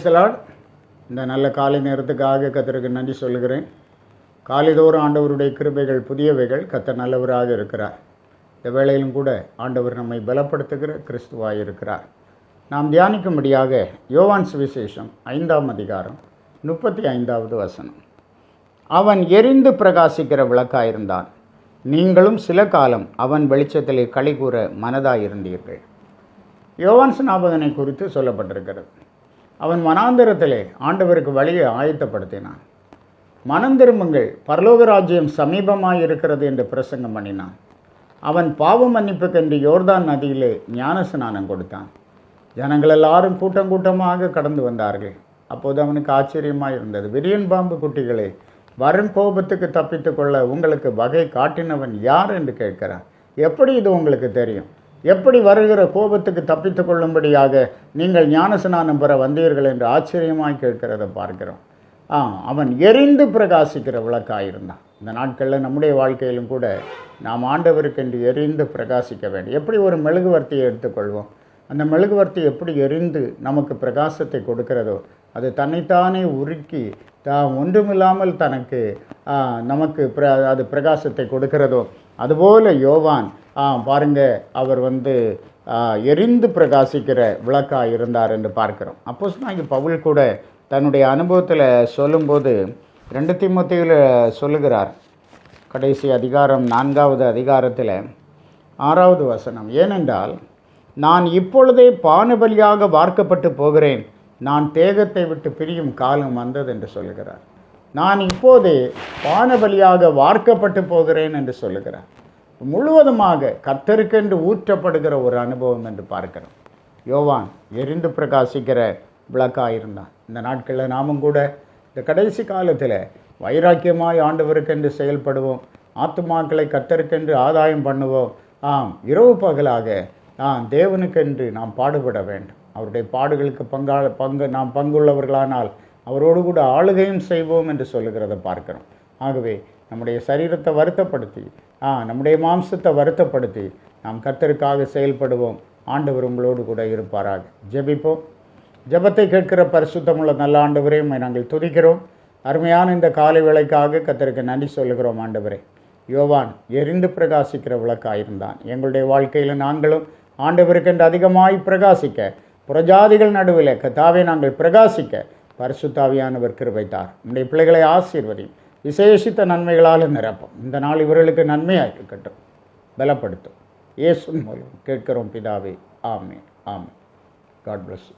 பிரைசலாட் இந்த நல்ல காலை நேரத்துக்காக கத்தருக்கு நன்றி சொல்லுகிறேன். காலைதோறும் ஆண்டவருடைய கிருபைகள் புதியவைகள் கத்த நல்லவராக இருக்கிறார். இந்த வேளையிலும் கூட ஆண்டவர் நம்மை பலப்படுத்துகிற கிறிஸ்துவாக இருக்கிறார். நாம் தியானிக்கும்படியாக யோவான் சுவிசேஷம் ஐந்தாம் அதிகாரம் முப்பத்தி ஐந்தாவது வசனம். அவன் எரிந்து பிரகாசிக்கிற விளக்காயிருந்தான். நீங்களும் சில காலம் அவன் வெளிச்சத்திலே களி கூற மனதாயிருந்தீர்கள். யோவான் ஸ்நாபகனை குறித்து சொல்லப்பட்டிருக்கிறது. அவன் மனாந்தரத்திலே ஆண்டவருக்கு வழியை ஆயத்தப்படுத்தினான். மனம் திரும்புங்கள் பரலோக ராஜ்யம் சமீபமாக இருக்கிறது என்று பிரசங்கம் பண்ணினான். அவன் பாவ மன்னிப்புக்கென்று யோர்தான் நதியிலே ஞான ஸ்நானம் கொடுத்தான். ஜனங்கள் எல்லாரும் கூட்டம் கூட்டமாக கடந்து வந்தார்கள். அப்போது அவனுக்கு ஆச்சரியமாக இருந்தது விரியன் பாம்பு குட்டிகளே வரும் கோபத்துக்கு தப்பித்து கொள்ள உங்களுக்கு வகை காட்டினவன் யார்? என்று கேட்கிறான். எப்படி இது உங்களுக்கு தெரியும்? எப்படி வருகிற கோபத்துக்கு தப்பித்து கொள்ளும்படியாக நீங்கள் ஞானஸ்நானம் பெற வந்தீர்கள் என்று ஆச்சரியமாய் கேட்கிறத பார்க்கிறோம். ஆ அவன் எரிந்து பிரகாசிக்கிற விளக்காயிருந்தான். இந்த நாட்களில் நம்முடைய வாழ்க்கையிலும் கூட நாம் ஆண்டவருக்கென்று எரிந்து பிரகாசிக்க வேண்டும். எப்படி ஒரு மெழுகுவர்த்தியை எடுத்துக்கொள்வோம்? அந்த மெழுகுவர்த்தி எப்படி எரிந்து நமக்கு பிரகாசத்தை கொடுக்கிறதோ அது தன்னைத்தானே உருக்கி தான் ஒன்றுமில்லாமல் தனக்கு நமக்கு பிர அது பிரகாசத்தை கொடுக்கிறதோ. அதுபோல் யோவான் பாருங்கள் பாருங்க அவர் வந்து எரிந்து பிரகாசிக்கிற விளக்காக இருந்தார் என்று பார்க்கிறோம். அப்போ இங்கே பவுல் கூட தன்னுடைய அனுபவத்தில் சொல்லும்போது ரெண்டு திமுத்தையில் சொல்லுகிறார். கடைசி அதிகாரம் நான்காவது அதிகாரத்தில் ஆறாவது வசனம் ஏனென்றால் நான் இப்பொழுதே பானபலியாக வார்க்கப்பட்டு போகிறேன். நான் தேகத்தை விட்டு பிரியும் காலம் வந்தது என்று சொல்லுகிறார். நான் இப்போது பானபலியாக வார்க்கப்பட்டு போகிறேன் என்று சொல்லுகிறார். முழுவதுமாக கத்தருக்கென்று ஊற்றப்படுகிற ஒரு அனுபவம் என்று பார்க்கிறோம். யோவான் எரிந்து பிரகாசிக்கிற விளக்காயிருந்தான் இந்த நாட்களில் நாமும் கூட இந்த கடைசி காலத்தில் வைராக்கியமாய் ஆண்டவருக்கென்று செயல்படுவோம். ஆத்துமாக்களை கத்தருக்கென்று ஆதாயம் பண்ணுவோம். ஆம் இரவு பகலாக நான் தேவனுக்கென்று நாம் பாடுபட வேண்டும். அவருடைய பாடுகளுக்கு பங்கா பங்கு நாம் பங்குள்ளவர்களானால் அவரோடு கூட ஆளுகையும் செய்வோம் என்று சொல்லுகிறத பார்க்கிறோம். ஆகவே நம்முடைய சரீரத்தை வருத்தப்படுத்தி ஆ நம்முடைய மாம்சத்தை வருத்தப்படுத்தி நாம் கர்த்தருக்காக செயல்படுவோம். ஆண்டவர் உங்களோடு கூட இருப்பாராக. ஜெபிப்போம். ஜெபத்தை கேட்கிற பரிசுத்தமுள்ள நல்ல ஆண்டவரையும் நாங்கள் துதிக்கிறோம். அருமையான இந்த காலை விளைக்காக கத்தருக்கு நன்றி சொல்லுகிறோம் ஆண்டவரே. யோவான் எரிந்து பிரகாசிக்கிற விளக்காயிருந்தான். எங்களுடைய வாழ்க்கையில் நாங்களும் ஆண்டவருக்கென்று அதிகமாய் பிரகாசிக்க புறஜாதிகள் நடுவில் கத்தாவே நாங்கள் பிரகாசிக்க பரிசுத்தாவியானவர் கிருபைத்தார். உம்முடைய பிள்ளைகளை ஆசீர்வதி விசேஷித்த நன்மைகளால் நிரப்பும். இந்த நாள் இவர்களுக்கு நன்மையாக இருக்கட்டும் பலப்படுத்தும். இயேசு மூலம் கேட்கிறோம் பிதாவே. ஆமே ஆமே காட் பிளஸ்